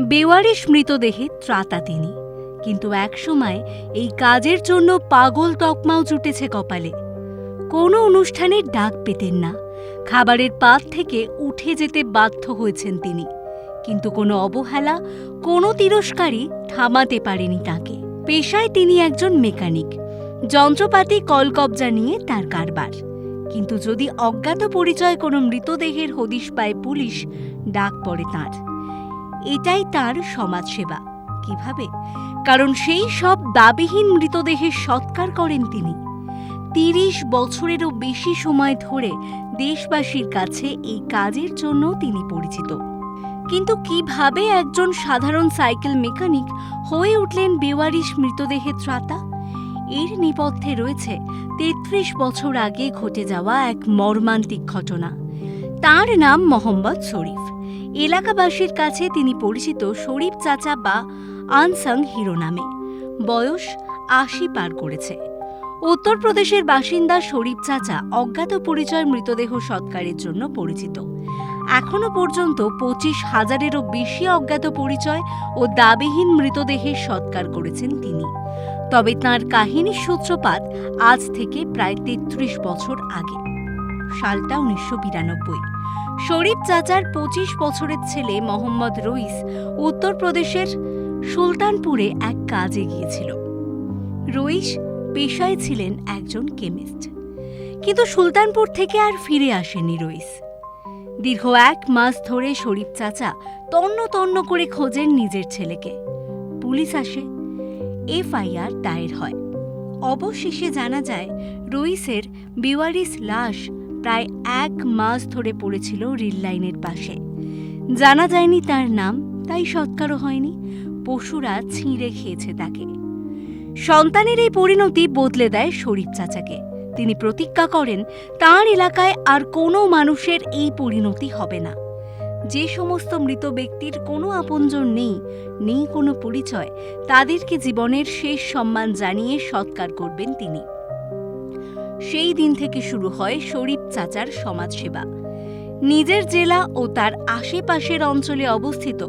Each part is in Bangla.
বেওয়ারিশ মৃতদেহে ত্রাতা তিনি। কিন্তু একসময় এই কাজের জন্য পাগল তকমাও জুটেছে কপালে। কোনো অনুষ্ঠানের ডাক পেতেন না। খাবারের পাত থেকে উঠে যেতে বাধ্য হয়েছেন তিনি। কিন্তু কোনো অবহেলা, কোনো তিরস্কারই থামাতে পারেনি তাকে। পেশায় তিনি একজন মেকানিক। যন্ত্রপাতি, কলকবজা নিয়ে তার কারবার। কিন্তু যদি অজ্ঞাত পরিচয় কোনো মৃতদেহের হদিশ পায় পুলিশ, ডাক পড়ে তাঁর। এটাই তার সমাজসেবা। কীভাবে? কারণ সেই সব দাবিহীন মৃতদেহের সৎকার করেন তিনি। তিরিশ বছরেরও বেশি সময় ধরে দেশবাসীর কাছে এই কাজের জন্য তিনি পরিচিত। কিন্তু কীভাবে একজন সাধারণ সাইকেল মেকানিক হয়ে উঠলেন বেওয়ারিশ মৃতদেহের ত্রাতা? এর নেপথ্যে রয়েছে তেত্রিশ বছর আগে ঘটে যাওয়া এক মর্মান্তিক ঘটনা। তার নাম মোহাম্মদ শরীফ। এলাকাবাসীর কাছে তিনি পরিচিত শরীফ চাচা বা আনসাং হিরো নামে। বয়স আশি পার করেছে। উত্তরপ্রদেশের বাসিন্দা শরীফ চাচা অজ্ঞাত পরিচয় মৃতদেহ সৎকারের জন্য পরিচিত। এখনও পর্যন্ত পঁচিশ হাজারেরও বেশি অজ্ঞাত পরিচয় ও দাবিহীন মৃতদেহের সৎকার করেছেন তিনি। তবে তাঁর কাহিনীর সূত্রপাত আজ থেকে প্রায় তেত্রিশ বছর আগে। সালটা উনিশশো বিরানব্বই। শরীফ চাচার পঁচিশ বছরের ছেলে মোহাম্মদ রইস উত্তরপ্রদেশের সুলতানপুরে এক কাজে গিয়েছিল। রইস পেশায় ছিলেন একজন কেমিস্ট। কিন্তু সুলতানপুর থেকে আর ফিরে আসেনি রইস। দীর্ঘ এক মাস ধরে শরীফ চাচা তন্ন তন্ন করে খোঁজেন নিজের ছেলেকে। পুলিশ আসে, এফআইআর দায়ের হয়। অবশেষে জানা যায়, রইসের বিওয়ারিস লাশ প্রায় এক মাস ধরে পড়েছিল রেল লাইনের পাশে। জানা যায়নি তার নাম, তাই সৎকারও হয়নি। পশুরা ছিঁড়ে খেয়েছে তাকে। সন্তানের এই পরিণতি বদলে দেয় শরীফ চাচাকে। তিনি প্রতিজ্ঞা করেন, তার এলাকায় আর কোনো মানুষের এই পরিণতি হবে না। যে সমস্ত মৃত ব্যক্তির কোনো আপনজন নেই নেই কোনো পরিচয়, তাদেরকে জীবনের শেষ সম্মান জানিয়ে সৎকার করবেন তিনি। সেই দিন থেকে শুরু হয় শরীফ চাচার সমাজসেবা। নিজের জেলা ও তার আশেপাশের অঞ্চলে অবস্থিত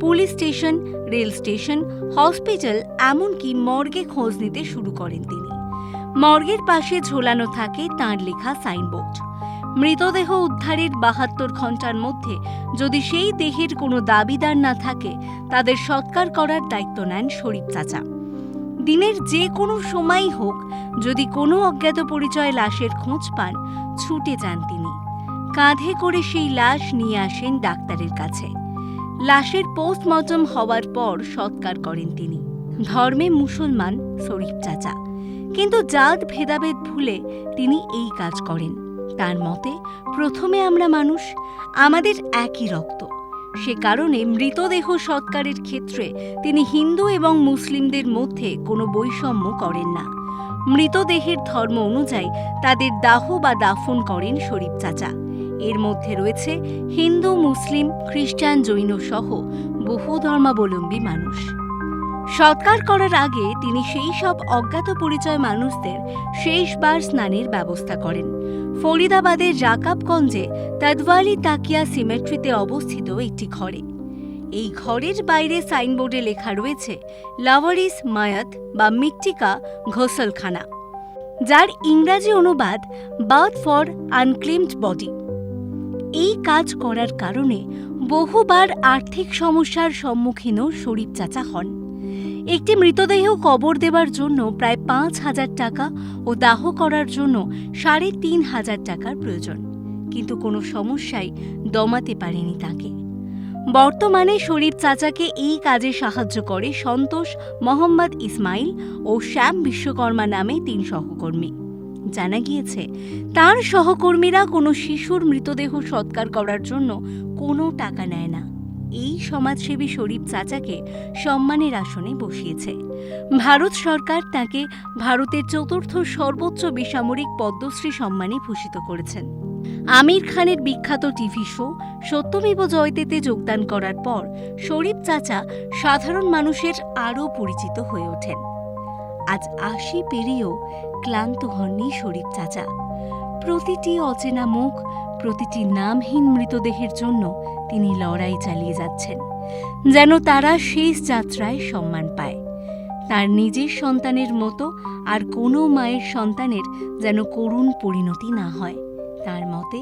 police station, rail station, hospital এমনকি মর্গে খোঁজ নিতে শুরু করেন তিনি। মর্গের পাশে ঝোলানো থাকে তাঁর লেখা সাইনবোর্ড। মৃতদেহ উদ্ধারের বাহাত্তর ঘণ্টার মধ্যে যদি সেই দেহের কোনো দাবিদার না থাকে, তাদের সৎকার করার দায়িত্ব নেন শরীফ চাচা। দিনের যে কোনো সময়ই হোক যদি কোনো অজ্ঞাত পরিচয় লাশের খোঁজ পান ছুটে যান তিনি। কাঁধে করে সেই লাশ নিয়ে আসেন ডাক্তারের কাছে। লাশের পোস্টমর্টম হওয়ার পর সৎকার করেন তিনি। ধর্মে মুসলমান, শরীফ চাচা। কিন্তু জাত ভেদাভেদ ভুলে তিনি এই কাজ করেন। তার মতে, প্রথমে আমরা মানুষ, আমাদের একই রক্ত। সে কারণে মৃতদেহ সৎকারের ক্ষেত্রে তিনি হিন্দু এবং মুসলিমদের মধ্যে কোনো বৈষম্য করেন না। মৃতদেহের ধর্ম অনুযায়ী তাদের দাহ বা দাফন করেন শরীফ চাচা। এর মধ্যে রয়েছে হিন্দু, মুসলিম, খ্রিস্টান, জৈন সহ বহু ধর্মাবলম্বী মানুষ। সৎকার করার আগে তিনি সেই সব অজ্ঞাত পরিচয় মানুষদের শেষবার স্নানের ব্যবস্থা করেন। ফরিদাবাদের জাকাবগঞ্জে তাদওয়ালি তাকিয়া সিমেট্রিতে অবস্থিত একটি ঘরে। এই ঘরের বাইরে সাইনবোর্ডে লেখা রয়েছে লাভারিস মায়াত বা মিট্টিকা ঘোসলখানা যার ইংরাজি অনুবাদ বার্থ ফর আনক্লেমড বডি। এই কাজ করার কারণে বহুবার আর্থিক সমস্যার সম্মুখীনও শরীফ চাচা হন। একটি মৃতদেহ কবর দেবার জন্য প্রায় পাঁচ হাজার টাকা ও দাহ করার জন্য সাড়ে তিন হাজার টাকার প্রয়োজন, কিন্তু কোনো সমস্যাই দমাতে পারেনি তাকে। বর্তমানে শরীফ চাচাকে এই কাজে সাহায্য করে সন্তোষ, মোহাম্মদ ইসমাইল ও শ্যাম বিশ্বকর্মা নামে তিন সহকর্মী। জানা গিয়েছে, তার সহকর্মীরা কোনো শিশুর মৃতদেহ সৎকার করার জন্য কোনো টাকা নেয় না। এই সমাজসেবী শরীফ চাচাকে সম্মানের আসনে বসিয়েছে। ভারত সরকার তাকে ভারতের চতুর্থ সর্বোচ্চ বেসামরিক পদ্মশ্রী সম্মানে ভূষিত করেছেন। আমির খানের বিখ্যাত টিভি শো সত্যমেব জয়তেতে যোগদান করার পর শরীফ চাচা সাধারণ মানুষের আরও পরিচিত হয়ে ওঠেন। আজ আশি পেরিয়েও ক্লান্ত হননি শরীফ চাচা। প্রতিটি অচেনা মুখ, প্রতিটি নামহীন মৃতদেহের জন্য তিনি লড়াই চালিয়ে যাচ্ছেন, যেন তারা শেষ যাত্রায় সম্মান পায়। তার নিজের সন্তানের মতো আর কোনো মায়ের সন্তানের যেন করুণ পরিণতি না হয়। তার মতে,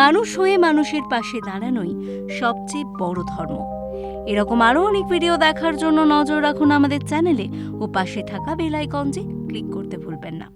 মানুষ হয়ে মানুষের পাশে দাঁড়ানোই সবচেয়ে বড় ধর্ম। এরকম আরও অনেক ভিডিও দেখার জন্য নজর রাখুন আমাদের চ্যানেলে ও পাশে থাকা বেল আইকনটি ক্লিক করতে ভুলবেন না।